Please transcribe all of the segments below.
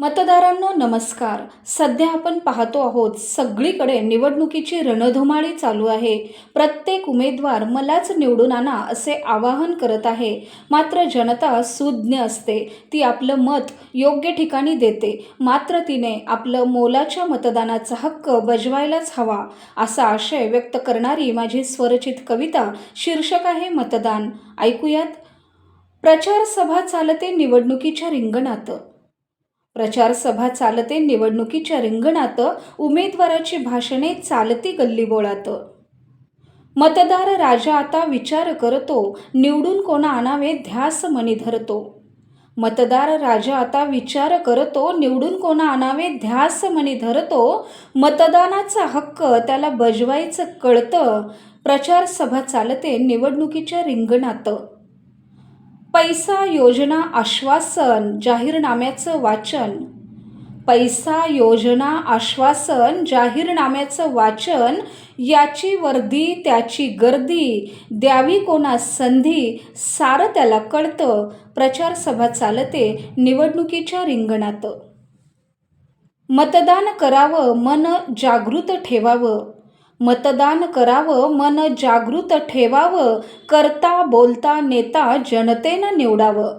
मतदारांनो नमस्कार. सध्या आपण पाहतो आहोत सगळीकडे निवडणुकीची रणधुमाळी चालू आहे. प्रत्येक उमेदवार मलाच निवडून आणा असे आवाहन करत आहे. मात्र जनता सुज्ञ असते. ती आपलं मत योग्य ठिकाणी देते. मात्र तिने आपलं मोलाच्या मतदानाचा हक्क बजवायलाच हवा असा आशय व्यक्त करणारी माझी स्वरचित कविता शीर्षक आहे मतदान. ऐकूयात. प्रचार सभा चालते निवडणुकीच्या रिंगणात. प्रचारसभा चालते निवडणुकीच्या रिंगणात उमेदवाराची भाषणे चालती गल्लीबोळात. मतदार राजा आता विचार करतो निवडून कोणा आणावे ध्यास मनी धरतो. मतदार राजा आता विचार करतो निवडून कोणा आणावे ध्यास मनी धरतो. मतदानाचा हक्क त्याला बजवायचं कळतं. प्रचारसभा चालते निवडणुकीच्या रिंगणात. पैसा योजना आश्वासन जाहीरनाम्याचं वाचन. पैसा योजना आश्वासन जाहीरनाम्याचं वाचन याची वर्दी त्याची गर्दी द्यावी कोणा संधी सारं त्याला कळतं. प्रचारसभा चालते निवडणुकीच्या रिंगणात. मतदान करावं मन जागृत ठेवावं. मतदान करावं मन जागृत ठेवावं करता बोलता नेता जनतेनं निवडावं.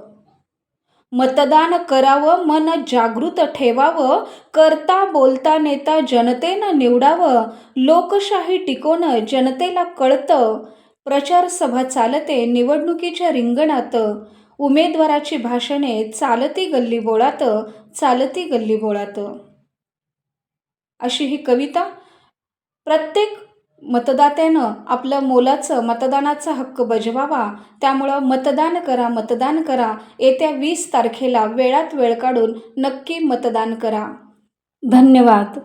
मतदान करावं मन जागृत ठेवावं करता बोलता नेता जनतेनं निवडावं लोकशाही टिकवणं जनतेला कळतं. प्रचार सभा चालते निवडणुकीच्या रिंगणात. उमेदवाराची भाषणे चालती गल्लीबोळात चालती गल्लीबोळात अशी ही कविता प्रत्येक मतदात्यानं आपलं मोलाचं मतदानाचा हक्क बजवावा. त्यामुळं मतदान करा मतदान करा. येत्या वीस तारखेला वेळात वेळ काढून नक्की मतदान करा. धन्यवाद.